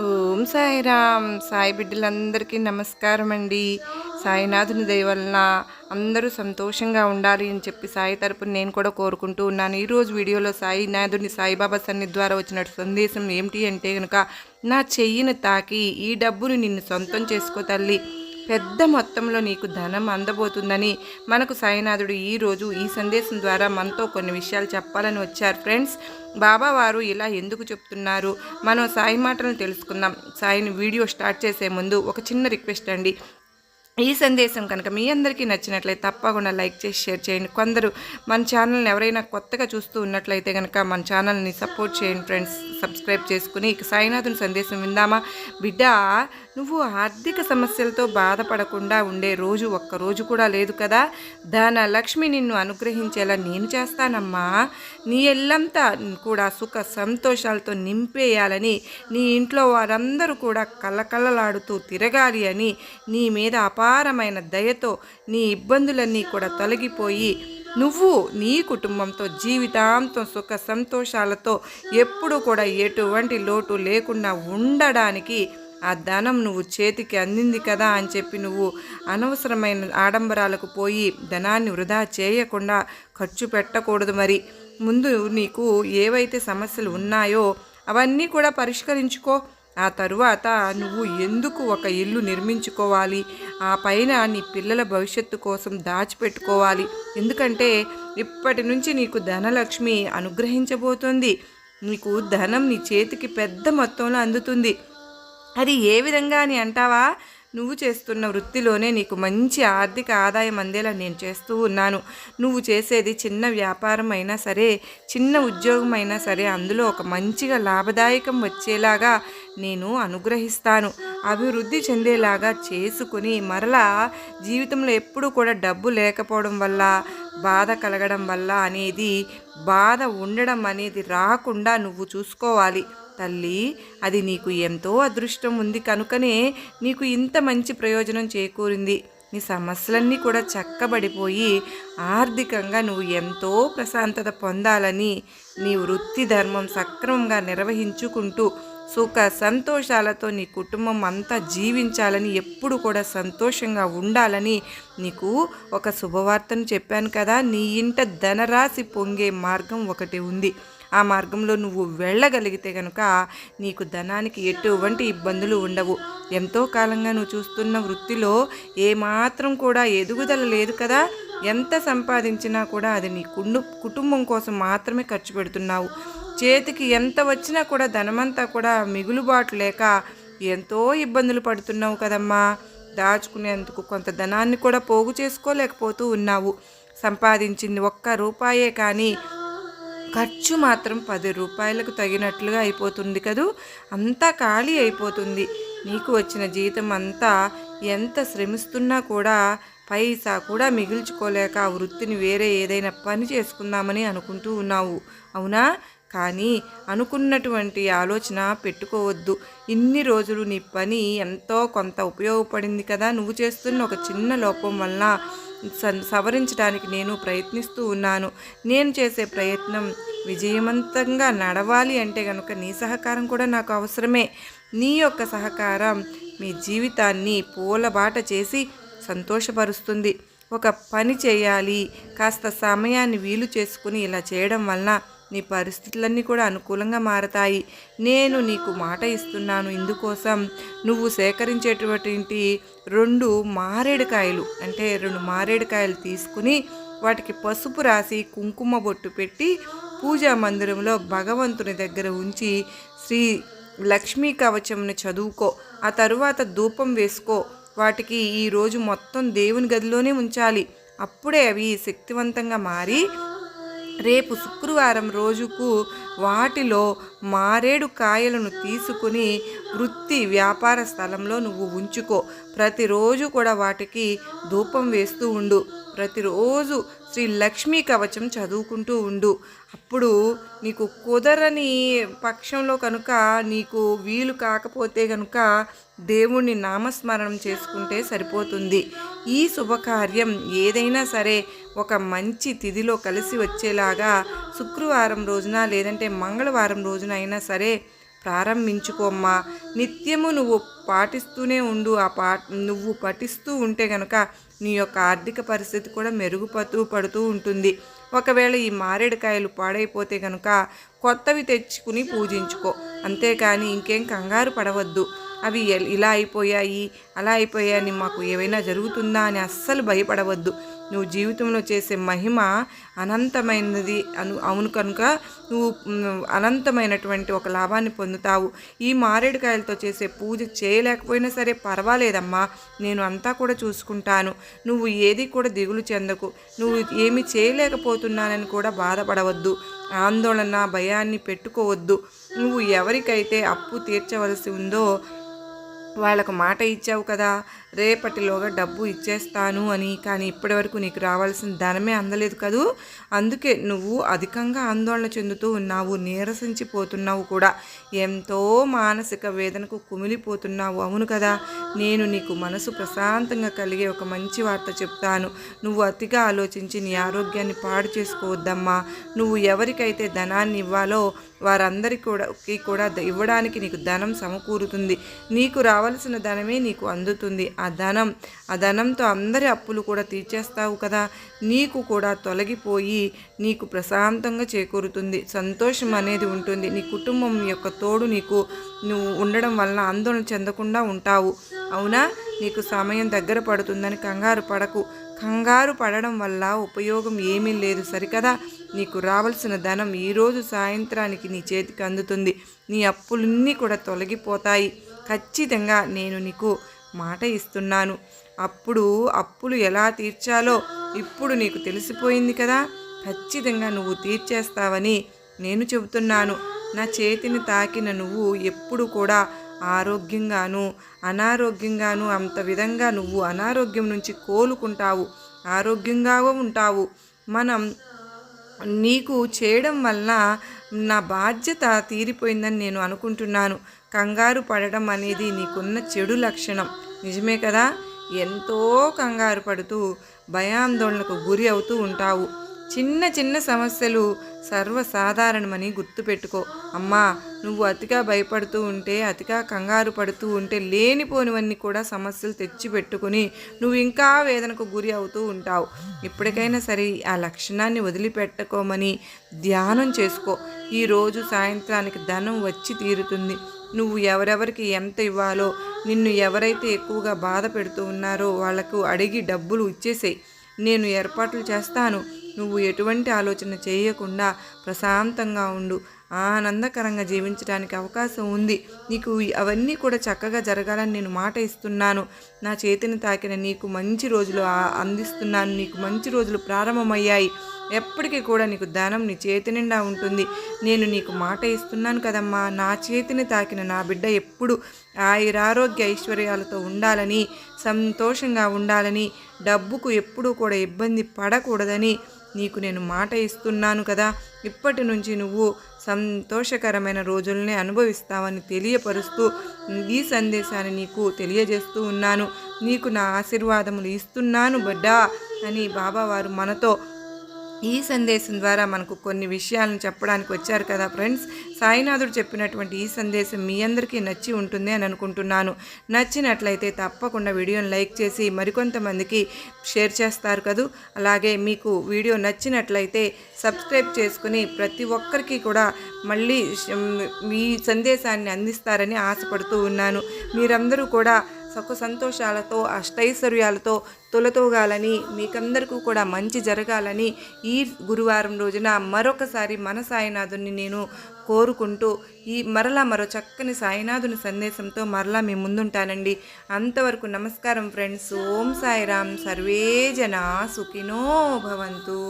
ఓం సాయిరామ్. సాయి బిడ్డలందరికీ నమస్కారం అండి సాయినాథుని దయవలన అందరూ సంతోషంగా ఉండాలి అని చెప్పి సాయి తరపున నేను కూడా కోరుకుంటూ ఉన్నాను. ఈరోజు వీడియోలో సాయినాథుని సాయిబాబా సన్నిధి ద్వారా వచ్చిన సందేశం ఏమిటి అంటే కనుక నా చెయ్యిని తాకి ఈ డబ్బును నిన్ను సొంతం చేసుకో తల్లి. పెద్ద మొత్తంలో నీకు ధనం అందబోతుందని మనకు సాయినాథుడు ఈరోజు ఈ సందేశం ద్వారా మనతో కొన్ని విషయాలు చెప్పాలని వచ్చారు. ఫ్రెండ్స్ బాబావారు ఇలా ఎందుకు చెప్తున్నారు? మనం సాయి మాటలను తెలుసుకుందాం. సాయిని వీడియో స్టార్ట్ చేసే ముందు ఒక చిన్న రిక్వెస్ట్ అండి. ఈ సందేశం కనుక మీ అందరికీ నచ్చినట్లయితే తప్పకుండా లైక్ చేసి షేర్ చేయండి. కొందరు మన ఛానల్ని ఎవరైనా కొత్తగా చూస్తూ ఉన్నట్లయితే కనుక మన ఛానల్ని సపోర్ట్ చేయండి ఫ్రెండ్స్. సబ్స్క్రైబ్ చేసుకుని ఇక సాయినాథుని సందేశం విందామా? బిడ్డ నువ్వు ఆర్థిక సమస్యలతో బాధపడకుండా ఉండే రోజు ఒక్క రోజు కూడా లేదు కదా. ధన లక్ష్మి నిన్ను అనుగ్రహించేలా నేను చేస్తానమ్మా. నీ ఎల్లంతా కూడా సుఖ సంతోషాలతో నింపేయాలని నీ ఇంట్లో వారందరూ కూడా కలకలలాడుతూ తిరగాలి అని నీ మీద అపారమైన దయతో నీ ఇబ్బందులన్నీ కూడా తొలగిపోయి నువ్వు నీ కుటుంబంతో జీవితాంతం సుఖ సంతోషాలతో ఎప్పుడు కూడా ఎటువంటి లోటు లేకుండా ఉండడానికి ఆ ధనం నువ్వు చేతికి అందింది కదా అని చెప్పి నువ్వు అనవసరమైన ఆడంబరాలకు పోయి ధనాన్ని వృధా చేయకుండా ఖర్చు పెట్టకూడదు మరి. ముందు నీకు ఏవైతే సమస్యలు ఉన్నాయో అవన్నీ కూడా పరిష్కరించుకో. ఆ తరువాత నువ్వు ఎందుకు ఒక ఇల్లు నిర్మించుకోవాలి? ఆ పైన నీ పిల్లల భవిష్యత్తు కోసం దాచిపెట్టుకోవాలి. ఎందుకంటే ఇప్పటి నుంచి నీకు ధనలక్ష్మి అనుగ్రహించబోతోంది. నీకు ధనం నీ చేతికి పెద్ద మొత్తంలో అందుతుంది. అది ఏ విధంగా అని అంటావా? నువ్వు చేస్తున్న వృత్తిలోనే నీకు మంచి ఆర్థిక ఆదాయం అందేలా నేను చేస్తూ ఉన్నాను. నువ్వు చేసేది చిన్న వ్యాపారం అయినా సరే చిన్న ఉద్యోగం అయినా సరే అందులో ఒక మంచిగా లాభదాయకం వచ్చేలాగా నేను అనుగ్రహిస్తాను. అభివృద్ధి చెందేలాగా చేసుకుని మరలా జీవితంలో ఎప్పుడూ కూడా డబ్బు లేకపోవడం వల్ల బాధ కలగడం వల్ల అనేది బాధ ఉండడం అనేది రాకుండా నువ్వు చూసుకోవాలి. తల్లి అది నీకు ఎంతో అదృష్టం ఉంది కనుకనే నీకు ఇంత మంచి ప్రయోజనం చేకూరింది. నీ సమస్యలన్నీ కూడా చక్కబడిపోయి ఆర్థికంగా నువ్వు ఎంతో ప్రశాంతత పొందాలని నీ వృత్తి ధర్మం సక్రమంగా నిర్వహించుకుంటూ సుఖ సంతోషాలతో నీ కుటుంబం అంతా జీవించాలని ఎప్పుడు కూడా సంతోషంగా ఉండాలని నీకు ఒక శుభవార్తను చెప్పాను కదా. నీ ఇంట ధనరాశి పొంగే మార్గం ఒకటి ఉంది. ఆ మార్గంలో నువ్వు వెళ్ళగలిగితే కనుక నీకు ధనానికి ఎటువంటి ఇబ్బందులు ఉండవు. ఎంతో కాలంగా నువ్వు చూస్తున్న వృత్తిలో ఏమాత్రం కూడా ఎదుగుదల లేదు కదా. ఎంత సంపాదించినా కూడా అది నీ కుండు కుటుంబం కోసం మాత్రమే ఖర్చు పెడుతున్నావు. చేతికి ఎంత వచ్చినా కూడా ధనమంతా కూడా మిగులుబాటు లేక ఎంతో ఇబ్బందులు పడుతున్నావు కదమ్మా. దాచుకునేందుకు కొంత ధనాన్ని కూడా పోగు చేసుకోలేకపోతూ ఉన్నావు. సంపాదించింది ఒక్క రూపాయే కానీ ఖర్చు మాత్రం పది రూపాయలకు తగినట్లుగా అయిపోతుంది కదూ? అంతా ఖాళీ అయిపోతుంది. నీకు వచ్చిన జీతం అంతా ఎంత శ్రమిస్తున్నా కూడా పైసా కూడా మిగిల్చుకోలేక ఆ వృత్తిని వేరే ఏదైనా పని చేసుకుందామని అనుకుంటూ ఉన్నావు. అవునా? కానీ అనుకున్నటువంటి ఆలోచన పెట్టుకోవద్దు. ఇన్ని రోజులు నీ పని ఎంతో కొంత ఉపయోగపడింది కదా. నువ్వు చేస్తున్న ఒక చిన్న లోపం వల్ల సవరించడానికి నేను ప్రయత్నిస్తూ ఉన్నాను. నేను చేసే ప్రయత్నం విజయవంతంగా నడవాలి అంటే కనుక నీ సహకారం కూడా నాకు అవసరమే. నీ యొక్క సహకారం మీ జీవితాన్ని పూలబాట చేసి సంతోషపరుస్తుంది. ఒక పని చేయాలి కాస్త సమయాన్ని వీలు చేసుకుని ఇలా చేయడం వలన నీ పరిస్థితులన్నీ కూడా అనుకూలంగా మారతాయి. నేను నీకు మాట ఇస్తున్నాను. ఇందుకోసం నువ్వు సేకరించేటువంటి రెండు మారేడుకాయలు అంటే రెండు మారేడుకాయలు తీసుకుని వాటికి పసుపు రాసి కుంకుమ బొట్టు పెట్టి పూజా మందిరంలో భగవంతుని దగ్గర ఉంచి శ్రీ లక్ష్మీ కవచంను చదువుకో. ఆ తరువాత ధూపం వేసుకో. వాటికి ఈరోజు మొత్తం దేవుని గదిలోనే ఉంచాలి. అప్పుడే అవి శక్తివంతంగా మారి రేపు శుక్రవారం రోజుకు వాటిలో మారేడు కాయలను తీసుకుని వృత్తి వ్యాపార స్థలంలో నువ్వు ఉంచుకో. ప్రతిరోజు కూడా వాటికి ధూపం వేస్తూ ఉండు. ప్రతిరోజు శ్రీ లక్ష్మీ కవచం చదువుకుంటూ ఉండు. అప్పుడు నీకు కుదరని పక్షంలో కనుక నీకు వీలు కాకపోతే కనుక దేవుణ్ణి నామస్మరణం చేసుకుంటే సరిపోతుంది. ఈ శుభకార్యం ఏదైనా సరే ఒక మంచి తిథిలో కలిసి వచ్చేలాగా శుక్రవారం రోజున లేదంటే మంగళవారం రోజున అయినా సరే ప్రారంభించుకోమ్మా నిత్యము నువ్వు పాటిస్తూనే ఉండు. ఆ పా నువ్వు పఠిస్తూ ఉంటే గనుక నీ యొక్క ఆర్థిక పరిస్థితి కూడా మెరుగుపడుతూ పడుతూ ఉంటుంది. ఒకవేళ ఈ మారేడుకాయలు పాడైపోతే గనుక కొత్తవి తెచ్చుకుని పూజించుకో. అంతేకాని ఇంకేం కంగారు పడవద్దు. అవి ఇలా అయిపోయాయి అలా అయిపోయాయని మాకు ఏమైనా జరుగుతుందా అని అస్సలు భయపడవద్దు. నువ్వు జీవితంలో చేసే మహిమ అనంతమైనది అను అవును కనుక నువ్వు అనంతమైనటువంటి ఒక లాభాన్ని పొందుతావు. ఈ మారేడుకాయలతో చేసే పూజ చేయలేకపోయినా సరే పర్వాలేదమ్మా నేను అంతా కూడా చూసుకుంటాను. నువ్వు ఏది కూడా దిగులు చెందకు. నువ్వు ఏమి చేయలేకపోతున్నానని కూడా బాధపడవద్దు. ఆందోళన భయాన్ని పెట్టుకోవద్దు. నువ్వు ఎవరికైతే అప్పు తీర్చవలసి ఉందో వాళ్ళకు మాట ఇచ్చావు కదా రేపటిలోగా డబ్బు ఇచ్చేస్తాను అని కానీ ఇప్పటివరకు నీకు రావాల్సిన ధనమే అందలేదు కదూ? అందుకే నువ్వు అధికంగా ఆందోళన చెందుతూ ఉన్నావు నీరసించిపోతున్నావు కూడా. ఎంతో మానసిక వేదనకు కుమిలిపోతున్నావు అవును కదా? నేను నీకు మనసు ప్రశాంతంగా కలిగే ఒక మంచి వార్త చెప్తాను. నువ్వు అతిగా ఆలోచించి నీ ఆరోగ్యాన్ని పాడు చేసుకోవద్దమ్మా. నువ్వు ఎవరికైతే ధనాన్ని ఇవ్వాలో వారందరికీ కూడా కూడా ఇవ్వడానికి నీకు ధనం సమకూరుతుంది. నీకు రావాల్సిన ధనమే నీకు అందుతుంది. ఆ ధనం ఆ ధనంతో అందరి అప్పులు కూడా తీర్చేస్తావు కదా. నీకు కూడా తొలగిపోయి నీకు ప్రశాంతంగా చేకూరుతుంది. సంతోషం అనేది ఉంటుంది. నీ కుటుంబం యొక్క తోడు నీకు నువ్వు ఉండడం వలన ఆందోళన చెందకుండా ఉంటావు. అవునా? నీకు సమయం దగ్గర పడుతుందని కంగారు పడకు. కంగారు పడడం వల్ల ఉపయోగం ఏమీ లేదు. సరికదా? నీకు రావాల్సిన ధనం ఈరోజు సాయంత్రానికి నీ చేతికి అందుతుంది. నీ అప్పులన్నీ కూడా తొలగిపోతాయి. ఖచ్చితంగా నేను నీకు మాట ఇస్తున్నాను. అప్పుడు అప్పులు ఎలా తీర్చాలో ఇప్పుడు నీకు తెలిసిపోయింది కదా. ఖచ్చితంగా నువ్వు తీర్చేస్తావని నేను చెబుతున్నాను. నా చేతిని తాకిన నువ్వు ఎప్పుడు కూడా ఆరోగ్యంగాను అనారోగ్యంగాను అంత విధంగా నువ్వు అనారోగ్యం నుంచి కోలుకుంటావు. ఆరోగ్యంగా ఉంటావు. మనం నీకు చేయడం వలన నా బాధ్యత తీరిపోయిందని నేను అనుకుంటున్నాను. కంగారు పడడం అనేది నీకున్న చెడు లక్షణం. నిజమే కదా? ఎంతో కంగారు పడుతూ భయాందోళనకు గురి అవుతూ ఉంటావు. చిన్న చిన్న సమస్యలు సర్వసాధారణమని గుర్తుపెట్టుకో. అమ్మా నువ్వు అతిగా భయపడుతూ ఉంటే అతిగా కంగారు పడుతూ ఉంటే లేనిపోనివన్నీ కూడా సమస్యలు తెచ్చిపెట్టుకుని నువ్వు ఇంకా వేదనకు గురి అవుతూ ఉంటావు. ఇప్పటికైనా సరే ఆ లక్షణాన్ని వదిలిపెట్టుకోమని ధ్యానం చేసుకో. ఈరోజు సాయంత్రానికి ధనం వచ్చి తీరుతుంది. నువ్వు ఎవరెవరికి ఎంత ఇవ్వాలో నిన్ను ఎవరైతే ఎక్కువగా బాధ పెడుతూ ఉన్నారో వాళ్ళకు అడిగి డబ్బులు ఇచ్చేసేయి. నేను ఏర్పాట్లు చేస్తాను. నువ్వు ఎటువంటి ఆలోచన చేయకుండా ప్రశాంతంగా ఉండు. ఆనందకరంగా జీవించడానికి అవకాశం ఉంది. నీకు అవన్నీ కూడా చక్కగా జరగాలని నేను మాట ఇస్తున్నాను. నా చేతిని తాకిన నీకు మంచి రోజులు అందిస్తున్నాను. నీకు మంచి రోజులు ప్రారంభమయ్యాయి. ఎప్పటికీ కూడా నీకు ధనం నీ చేతి నిండా ఉంటుంది. నేను నీకు మాట ఇస్తున్నాను కదమ్మా. నా చేతిని తాకిన నా బిడ్డ ఎప్పుడు ఆయురారోగ్య ఐశ్వర్యాలతో ఉండాలని సంతోషంగా ఉండాలని డబ్బుకు ఎప్పుడూ కూడా ఇబ్బంది పడకూడదని నీకు నేను మాట ఇస్తున్నాను కదా. ఇప్పటి నుంచి నువ్వు సంతోషకరమైన రోజుల్ని అనుభవిస్తావని తెలియపరుస్తూ ఈ సందేశాన్ని నీకు తెలియజేస్తూ ఉన్నాను. నీకు నా ఆశీర్వాదములు ఇస్తున్నాను బిడ్డా అని బాబావారు మనతో ఈ సందేశం ద్వారా మనకు కొన్ని విషయాలను చెప్పడానికి వచ్చారు కదా ఫ్రెండ్స్. సాయినాథుడు చెప్పినటువంటి ఈ సందేశం మీ అందరికీ నచ్చి ఉంటుంది అని అనుకుంటున్నాను. నచ్చినట్లయితే తప్పకుండా వీడియోని లైక్ చేసి మరికొంతమందికి షేర్ చేస్తారు కదూ. అలాగే మీకు వీడియో నచ్చినట్లయితే సబ్స్క్రైబ్ చేసుకుని ప్రతి ఒక్కరికి కూడా మళ్ళీ ఈ మీ సందేశాన్ని అందిస్తారని ఆశపడుతూ ఉన్నాను. మీరందరూ కూడా సుఖ సంతోషాలతో అష్టైశ్వర్యాలతో తొలతోగాలని మీకందరికీ కూడా మంచి జరగాలని ఈ గురువారం రోజున మరొకసారి మన సాయినాథుని నేను కోరుకుంటూ ఈ మరలా మరో చక్కని సాయినాథుని సందేశంతో మరలా మీ ముందుంటానండి. అంతవరకు నమస్కారం ఫ్రెండ్స్. ఓం సాయిరామ్ సర్వే జన సుఖినో భవంతు.